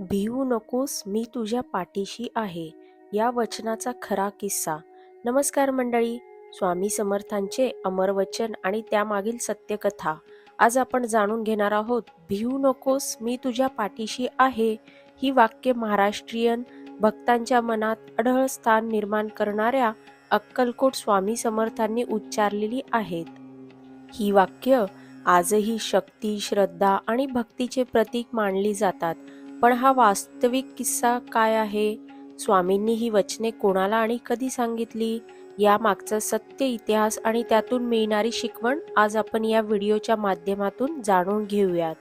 भिवू नकोस मी तुझ्या पाठीशी आहे. या वचनाचा खरा किस्सा. नमस्कार मंडळी. स्वामी समर्थांचे अमर वचन आणि त्यामागील सत्यकथा. आज आपण जाणून घेणार आहोत भिवू नकोस मी तुझ्या पाठीशी आहे. ही वाक्य महाराष्ट्रीयन भक्तांच्या मनात अढळ स्थान निर्माण करणाऱ्या अक्कलकोट स्वामी समर्थांनी उच्चारलेली आहेत. ही वाक्य आजही शक्ती श्रद्धा आणि भक्तीचे प्रतीक मानली जातात. पण हा वास्तविक किस्सा काय आहे? स्वामींनी ही वचने कोणाला आणि कधी सांगितली? या मागचा सत्य इतिहास आणि त्यातून मिळणारी शिकवण आज आपण या व्हिडिओच्या माध्यमातून जाणून घेऊयात.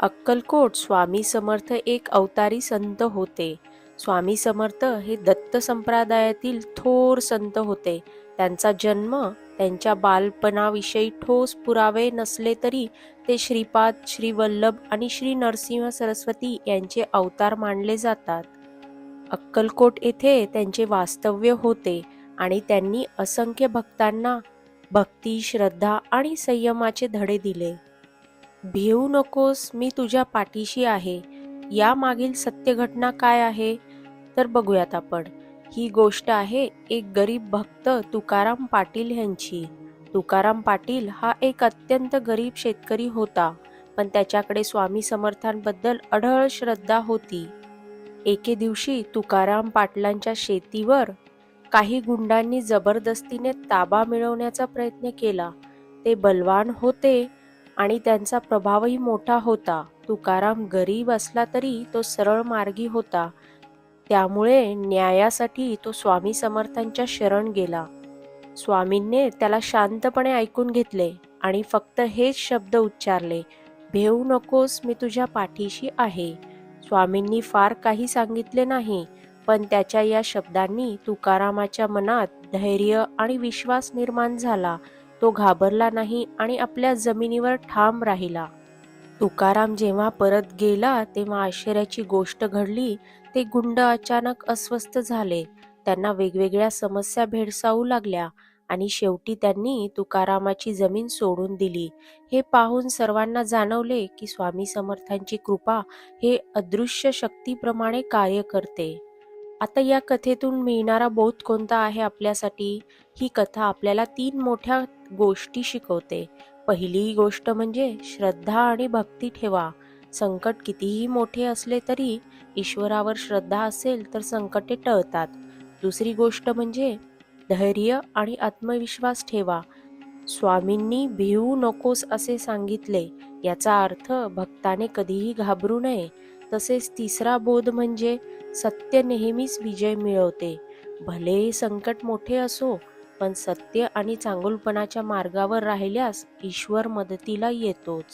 अक्कलकोट स्वामी समर्थ एक अवतारी संत होते. स्वामी समर्थ हे दत्त संप्रदायातील थोर संत होते. त्यांचा जन्म त्यांच्या बालपणाविषयी ठोस पुरावे नसले तरी ते श्रीपाद श्री वल्लभ आणि श्री नरसिंह सरस्वती यांचे अवतार मानले जातात. अक्कलकोट येथे त्यांचे वास्तव्य होते आणि त्यांनी असंख्य भक्तांना भक्ती श्रद्धा आणि संयमाचे धडे दिले. भिवू नकोस मी तुझ्या पाठीशी आहे. यामागील सत्यघटना सत्य घटना काय आहे? तर बघूयात आपण. ही गोष्ट आहे एक गरीब भक्त तुकाराम पाटील यांची. तुकाराम पाटील हा एक अत्यंत गरीब शेतकरी होता पण त्याच्याकडे स्वामी समर्थांबद्दल अढळ श्रद्धा होती. एके दिवशी तुकाराम पाटलांच्या शेतीवर काही गुंडांनी जबरदस्तीने ताबा मिळवण्याचा प्रयत्न केला. ते बलवान होते आणि त्यांचा प्रभावही मोठा होता. तुकाराम गरीब असला तरी तो सरळ मार्गी होता. त्यामुळे न्यायासाठी तो स्वामी समर्थांच्या शरण गेला. स्वामींनी त्याला शांतपणे ऐकून घेतले आणि फक्त हेच शब्द उच्चारले भेऊ नकोस मी तुझ्या पाठीशी आहे. स्वामींनी फार काही सांगितले नाही पण त्याच्या या शब्दांनी तुकारामाच्या मनात धैर्य आणि विश्वास निर्माण झाला. तो घाबरला नाही आणि आपल्या जमिनीवर ठाम राहिला. तुकाराम जेव्हा परत गेला तेव्हा आश्चर्याची गोष्ट घडली. ते गुंड अचानक अस्वस्थ झाले. त्यांना वेगवेगळ्या समस्या भेडसावू लागल्या आणि शेवटी त्यांनी तुकारामाची जमीन सोडून दिली. हे पाहून सर्वांना जाणवले की स्वामी समर्थांची कृपा हे अदृश्य शक्तीप्रमाणे कार्य करते. आता या कथेतून मिळणारा बोध कोणता आहे आपल्यासाठी? ही कथा आपल्याला तीन मोठ्या गोष्टी शिकवते. पहिली गोष्ट म्हणजे श्रद्धा आणि भक्ती ठेवा. संकट कितीही मोठे असले तरी ईश्वरावर श्रद्धा असेल तर संकटे टळतात. दुसरी गोष्ट म्हणजे धैर्य आणि आत्मविश्वास ठेवा. स्वामींनी भिवू नकोस असे सांगितले. याचा अर्थ भक्ताने कधीही घाबरू नये. तसेच तिसरा बोध म्हणजे सत्य नेहमीच विजय मिळवते. भले संकट मोठे असो पण सत्य आणि चांगुलपणाच्या मार्गावर राहिल्यास ईश्वर मदतीला येतोच.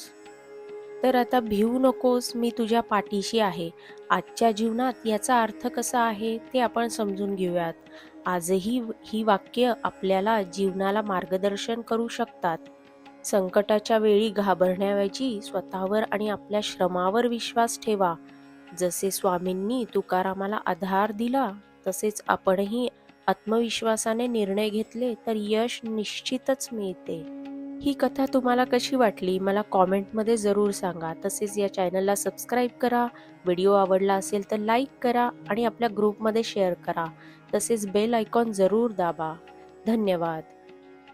तर आता भिवू नकोस मी तुझ्या पाठीशी आहे. आजच्या जीवनात याचा अर्थ कसा आहे ते आपण समजून घेऊयात. आजही ही वाक्य आपल्याला जीवनाला मार्गदर्शन करू शकतात. संकटाच्या वेळी घाबरण्याऐवजी स्वतःवर आणि आपल्या श्रमावर विश्वास ठेवा. जसे स्वामींनी तुकारामाला आधार दिला तसेच आपणही आत्मविश्वासाने निर्णय घेतले तर यश निश्चितच मिळते. ही कथा तुम्हाला कशी वाटली? मला कॉमेंटमध्ये जरूर सांगा. तसेच या चॅनलला सबस्क्राईब करा. व्हिडिओ आवडला असेल तर लाईक करा आणि आपल्या ग्रुपमध्ये शेअर करा. तसेच बेल आयकॉन जरूर दाबा. धन्यवाद.